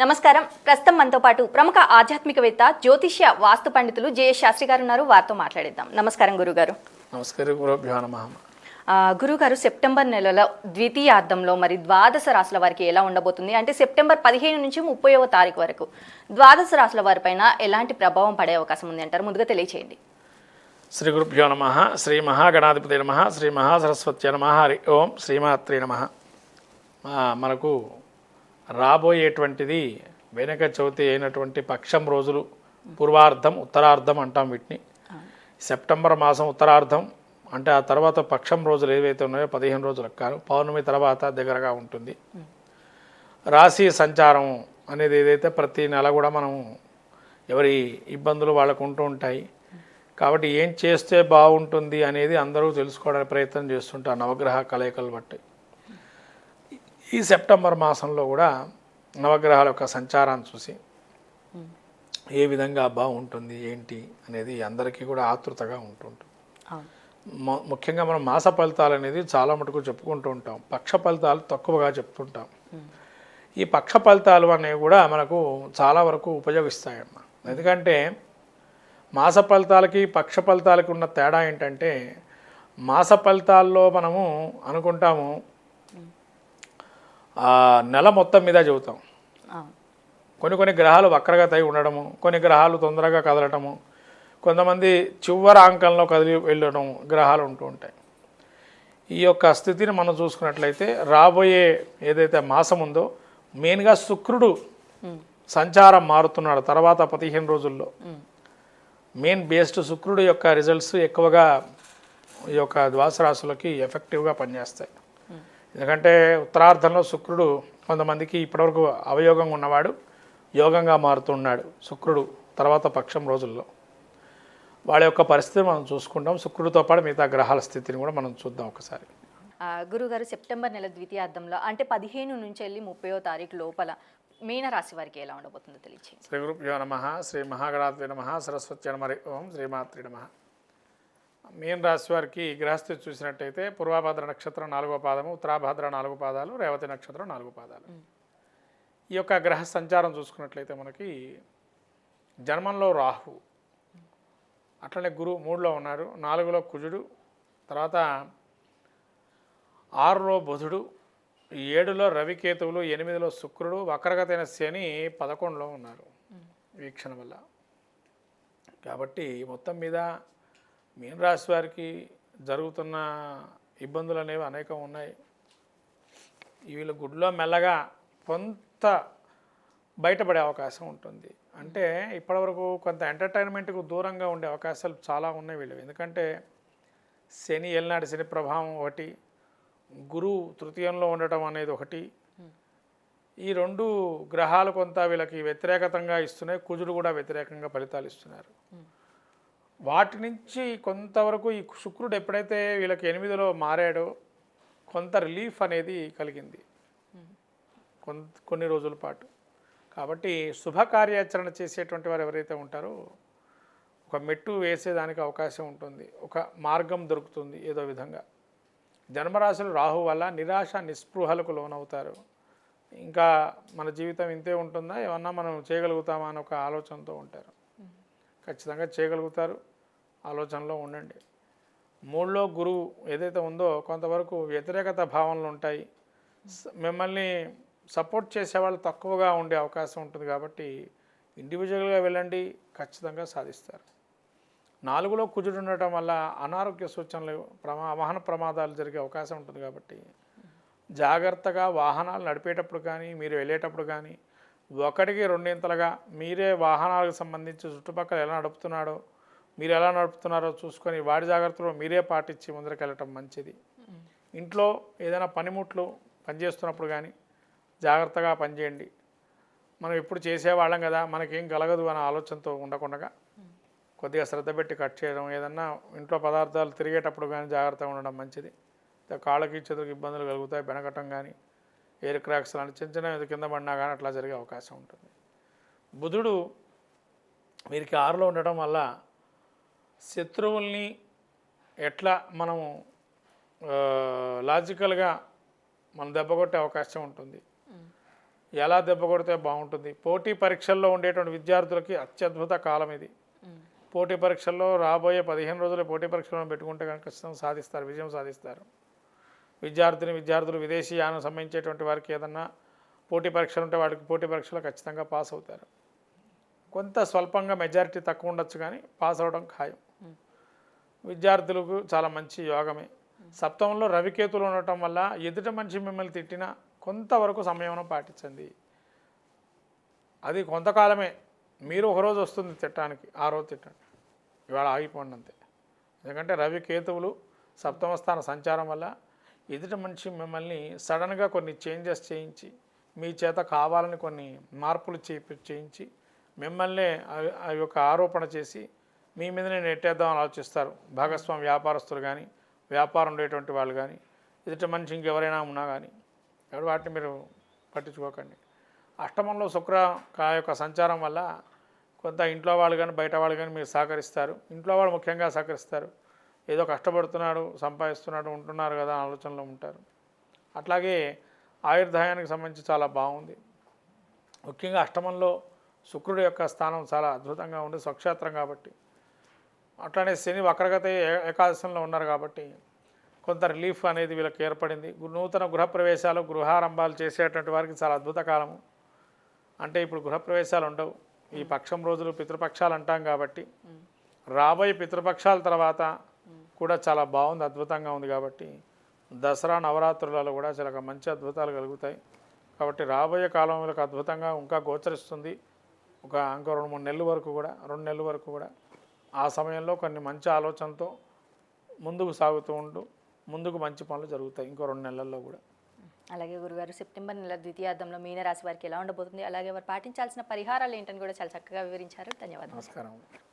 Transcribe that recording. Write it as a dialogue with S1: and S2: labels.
S1: నమస్కారం. ప్రస్తుతం మనతో పాటు ప్రముఖ ఆధ్యాత్మికవేత్త జ్యోతిష్య వాస్తు పండితులు జేఎస్ శాస్త్రి గారు ఉన్నారు. వారితో మాట్లాడేద్దాం. నమస్కారం గురుగారు.
S2: నమస్కారం
S1: గురుగారు సెప్టెంబర్ నెలలో ద్వితీయార్థంలో మరి ద్వాదశ రాశుల వారికి ఎలా ఉండబోతుంది? అంటే సెప్టెంబర్ పదిహేను నుంచి ముప్పైవ తారీఖు వరకు ద్వాదశ రాశుల వారిపైన ఎలాంటి ప్రభావం పడే అవకాశం ఉంది అంటారు? ముందుగా తెలియచేయండి.
S2: శ్రీ గురుభ్యో నమ శ్రీ మహాగణాధిపతి నమ శ్రీ మహాసరస్వతి నమ హరి ఓం శ్రీమాత్రి నమ. మనకు రాబోయేటువంటిది వెనక చవితి అయినటువంటి పక్షం రోజులు పూర్వార్ధం ఉత్తరార్ధం అంటాం వీటిని. సెప్టెంబర్ మాసం ఉత్తరార్ధం అంటే ఆ తర్వాత పక్షం రోజులు ఏవైతే ఉన్నాయో పదిహేను రోజులు కాను పౌర్ణమి తర్వాత దగ్గరగా ఉంటుంది. రాశి సంచారం అనేది ఏదైతే ప్రతి నెల కూడా మనం ఎవరి ఇబ్బందులు వాళ్ళకు ఉంటూ ఉంటాయి. కాబట్టి ఏం చేస్తే బాగుంటుంది అనేది అందరూ తెలుసుకోవడానికి ప్రయత్నం చేస్తుంటారు నవగ్రహ కలయికలు బట్టి. ఈ సెప్టెంబర్ మాసంలో కూడా నవగ్రహాల యొక్క సంచారాన్ని చూసి ఏ విధంగా బాగుంటుంది ఏంటి అనేది అందరికీ కూడా ఆతృతగా ఉంటుంటుంది. ముఖ్యంగా మనం మాస ఫలితాలు అనేది చాలా మటుకు చెప్పుకుంటూ ఉంటాం. పక్ష ఫలితాలు తక్కువగా చెప్తుంటాం. ఈ పక్ష ఫలితాలు అనేవి కూడా మనకు చాలా వరకు ఉపయోగిస్తాయన్నమాట ఎందుకంటే మాస ఫలితాలకి పక్ష ఫలితాలకి ఉన్న తేడా ఏంటంటే మాస ఫలితాల్లో మనము అనుకుంటాము ఆ నెల మొత్తం మీద చెబుతాం. కొన్ని కొన్ని గ్రహాలు వక్రగతి అయి ఉండడము కొన్ని గ్రహాలు తొందరగా కదలటము కొంతమంది చివరి అంకంలో కదిలి వెళ్ళడం గ్రహాలు ఉంటూ ఉంటాయి. ఈ యొక్క స్థితిని మనం చూసుకున్నట్లయితే రాబోయే ఏదైతే మాసం ఉందో మెయిన్గా శుక్రుడు సంచారం మారుతున్నాడు తర్వాత పదిహేను రోజుల్లో. మెయిన్ బేస్డ్ శుక్రుడు యొక్క రిజల్ట్స్ ఎక్కువగా ఈ యొక్క ద్వాస రాశులకి ఎఫెక్టివ్గా పనిచేస్తాయి. ఎందుకంటే ఉత్తరార్ధంలో శుక్రుడు కొంతమందికి ఇప్పటివరకు అవయోగంగా ఉన్నవాడు యోగంగా మారుతున్నాడు శుక్రుడు తర్వాత పక్షం రోజుల్లో. వాళ్ళ యొక్క పరిస్థితి మనం చూసుకుంటాం. శుక్రుడితో పాటు మిగతా గ్రహాల స్థితిని కూడా మనం చూద్దాం ఒకసారి.
S1: ఆ, గురుగారు సెప్టెంబర్ నెల ద్వితీయార్థంలో అంటే పదిహేను నుంచి వెళ్ళి ముప్పైవ తారీఖు లోపల మీన రాశి వారికి ఎలా ఉండబోతుందో తెలియచేయండి.
S2: శ్రీ గురుభ్యో నమ శ్రీ మహాగణాత్రి నమ సరస్వతి నమరి ఓం శ్రీమాత్రి నమ. మీన రాశి వారికి గ్రహస్థితి చూసినట్టయితే పూర్వభద్ర నక్షత్రం నాలుగో పాదము ఉత్తరాభద్ర నాలుగు పాదాలు రేవతి నక్షత్రం నాలుగు పాదాలు. ఈ యొక్క గ్రహ సంచారం చూసుకున్నట్లయితే మనకి జన్మంలో రాహు అట్లనే గురువు మూడులో ఉన్నారు నాలుగులో కుజుడు తర్వాత ఆరులో బుధుడు ఏడులో రవికేతువులు ఎనిమిదిలో శుక్రుడు వక్రగతైన శని పదకొండులో ఉన్నారు వీక్షణ వల్ల. కాబట్టి మొత్తం మీద మీనరాశి వారికి జరుగుతున్న ఇబ్బందులు అనేవి అనేకం ఉన్నాయి. వీళ్ళ గుడిలో మెల్లగా కొంత బయటపడే అవకాశం ఉంటుంది. అంటే ఇప్పటివరకు కొంత ఎంటర్టైన్మెంట్కు దూరంగా ఉండే అవకాశాలు చాలా ఉన్నాయి వీళ్ళు. ఎందుకంటే శని ఏలినాటి శని ప్రభావం ఒకటి గురువు తృతీయంలో ఉండటం అనేది ఒకటి. ఈ రెండు గ్రహాలు కొంత వీళ్ళకి వ్యతిరేకతంగా ఇస్తున్నాయి. కుజుడు కూడా వ్యతిరేకంగా ఫలితాలు ఇస్తున్నారు. వాటి నుంచి కొంతవరకు ఈ శుక్రుడు ఎప్పుడైతే వీళ్ళకి ఎనిమిదిలో మారాడో కొంత రిలీఫ్ అనేది కలిగింది. కొన్ కొన్ని రోజుల పాటు. కాబట్టి శుభకార్యాచరణ చేసేటువంటి వారు ఎవరైతే ఉంటారో ఒక మెట్టు వేసేదానికి అవకాశం ఉంటుంది. ఒక మార్గం దొరుకుతుంది ఏదో విధంగా. జన్మరాశులు రాహు వల్ల నిరాశ నిస్పృహలకు లోనవుతారు. ఇంకా మన జీవితం ఇంతే ఉంటుందా? ఏమన్నా మనం చేయగలుగుతామా? అని ఒక ఆలోచనతో ఉంటారు. ఖచ్చితంగా చేయగలుగుతారు. ఆలోచనలో ఉండండి. మూడులో గురువు ఏదైతే ఉందో కొంతవరకు వ్యతిరేకత భావనలు ఉంటాయి. మిమ్మల్ని సపోర్ట్ చేసేవాళ్ళు తక్కువగా ఉండే అవకాశం ఉంటుంది కాబట్టి ఇండివిజువల్గా వెళ్ళండి ఖచ్చితంగా సాధిస్తారు. నాలుగులో కుజుడు ఉండటం వల్ల అనారోగ్య సూచనలు ప్రమా వాహన ప్రమాదాలు జరిగే అవకాశం ఉంటుంది కాబట్టి జాగ్రత్తగా వాహనాలు నడిపేటప్పుడు కానీ మీరు వెళ్ళేటప్పుడు కానీ ఒకటికి రెండింతలుగా మీరే వాహనాలకు సంబంధించి చుట్టుపక్కల ఎలా నడుపుతున్నాడో మీరు ఎలా నడుపుతున్నారో చూసుకొని వాడి జాగ్రత్తలు మీరే పాటించి ముందరికి వెళ్ళటం మంచిది. ఇంట్లో ఏదైనా పనిముట్లు పనిచేస్తున్నప్పుడు కానీ జాగ్రత్తగా పనిచేయండి. మనం ఎప్పుడు చేసేవాళ్ళం కదా మనకేం కలగదు అనే ఆలోచనతో ఉండకుండా కొద్దిగా శ్రద్ధ పెట్టి కట్ చేయడం ఏదన్నా ఇంట్లో పదార్థాలు తిరిగేటప్పుడు కానీ జాగ్రత్తగా ఉండడం మంచిది. కాళ్ళకి చేతులకు ఇబ్బందులు కలుగుతాయి బెనకటం కానీ ఎయిర్ క్రాక్స్ లాంటి చిన్న చిన్న కింద పడినా కానీ అట్లా జరిగే అవకాశం ఉంటుంది. బుధుడు వీరికి ఆరులో ఉండటం వల్ల శత్రువుల్ని ఎట్లా మనము లాజికల్గా మనం దెబ్బ కొట్టే అవకాశం ఉంటుంది. ఎలా దెబ్బ కొడితే బాగుంటుంది? పోటీ పరీక్షల్లో ఉండేటువంటి విద్యార్థులకి అత్యద్భుత కాలం ఇది. పోటీ పరీక్షల్లో రాబోయే పదిహేను రోజుల పోటీ పరీక్షలను పెట్టుకుంటే కనుక ఖచ్చితంగా సాధిస్తారు విజయం సాధిస్తారు. విద్యార్థిని విద్యార్థులు విదేశీయానం సంబంధించేటువంటి వారికి ఏదన్నా పోటీ పరీక్షలు ఉంటే వాడికి పోటీ పరీక్షలు ఖచ్చితంగా పాస్ అవుతారు. కొంత స్వల్పంగా మెజారిటీ తక్కువ ఉండొచ్చు కానీ పాస్ అవడం ఖాయం. విద్యార్థులకు చాలా మంచి యోగమే. సప్తమంలో రవికేతులు ఉండటం వల్ల ఎదుట మనిషి మిమ్మల్ని తిట్టినా కొంతవరకు సంయమనం పాటించండి. అది కొంతకాలమే. మీరు ఒకరోజు వస్తుంది తిట్టడానికి ఆ రోజు తిట్టండి. ఇవాళ ఆగిపోండి అంతే. ఎందుకంటే రవి కేతువులు సప్తమ స్థాన సంచారం వల్ల ఎదుట మనిషి మిమ్మల్ని సడన్గా కొన్ని చేంజెస్ చేయించి మీ చేత కావాలని కొన్ని మార్పులు చేపి చేయించి మిమ్మల్నే ఆ- ఆ యొక్క ఆరోపణ చేసి మీ మీదనే నెట్టేద్దామని ఆలోచిస్తారు. భాగస్వామి వ్యాపారస్తులు కానీ వ్యాపారం ఉండేటువంటి వాళ్ళు కానీ ఎదుట మనిషి ఇంకెవరైనా ఉన్నా కానీ ఎవరు వాటిని మీరు పట్టించుకోకండి. అష్టమంలో శుక్ర యొక్క సంచారం వల్ల కొంత ఇంట్లో వాళ్ళు కానీ బయట వాళ్ళు కానీ మీరు సహకరిస్తారు. ఇంట్లో వాళ్ళు ముఖ్యంగా సహకరిస్తారు. ఏదో కష్టపడుతున్నాడు సంపాదిస్తున్నాడు ఉంటున్నారు కదా అనే ఆలోచనలో ఉంటారు. అట్లాగే ఆయుర్దాయానికి సంబంధించి చాలా బాగుంది. ముఖ్యంగా అష్టమంలో శుక్రుడు యొక్క స్థానం చాలా అద్భుతంగా ఉంది స్వక్షేత్రం కాబట్టి. అట్లానే శని వక్రగత ఏ- ఏకాదశంలో ఉన్నారు కాబట్టి కొంత రిలీఫ్ అనేది వీళ్ళకి ఏర్పడింది. నూతన గృహప్రవేశాలు గృహారంభాలు చేసేటువంటి వారికి చాలా అద్భుత కాలము. అంటే ఇప్పుడు గృహప్రవేశాలు ఉండవు. ఈ పక్షం రోజులు పితృపక్షాలు అంటాం కాబట్టి రాబోయే పితృపక్షాల తర్వాత కూడా చాలా బాగుంది అద్భుతంగా ఉంది కాబట్టి దసరా నవరాత్రులలో కూడా చాలా మంచి అద్భుతాలు కలుగుతాయి. కాబట్టి రాబోయే కాలం వీళ్ళకి అద్భుతంగా ఇంకా గోచరిస్తుంది. ఒక ఇంకో రెండు మూడు నెలల వరకు కూడా రెండు నెలల వరకు కూడా ఆ సమయంలో కొన్ని మంచి ఆలోచనతో ముందుకు సాగుతూ ఉంటూ ముందుకు మంచి పనులు జరుగుతాయి ఇంకో రెండు నెలల్లో కూడా.
S1: అలాగే గురుగారు సెప్టెంబర్ నెల ద్వితీయార్థంలో మీనరాశి వారికి ఎలా ఉండబోతుంది? అలాగే వారు పాటించాల్సిన పరిహారాలు ఏంటని కూడా చాలా చక్కగా వివరించారు. ధన్యవాదాలు.
S2: నమస్కారం.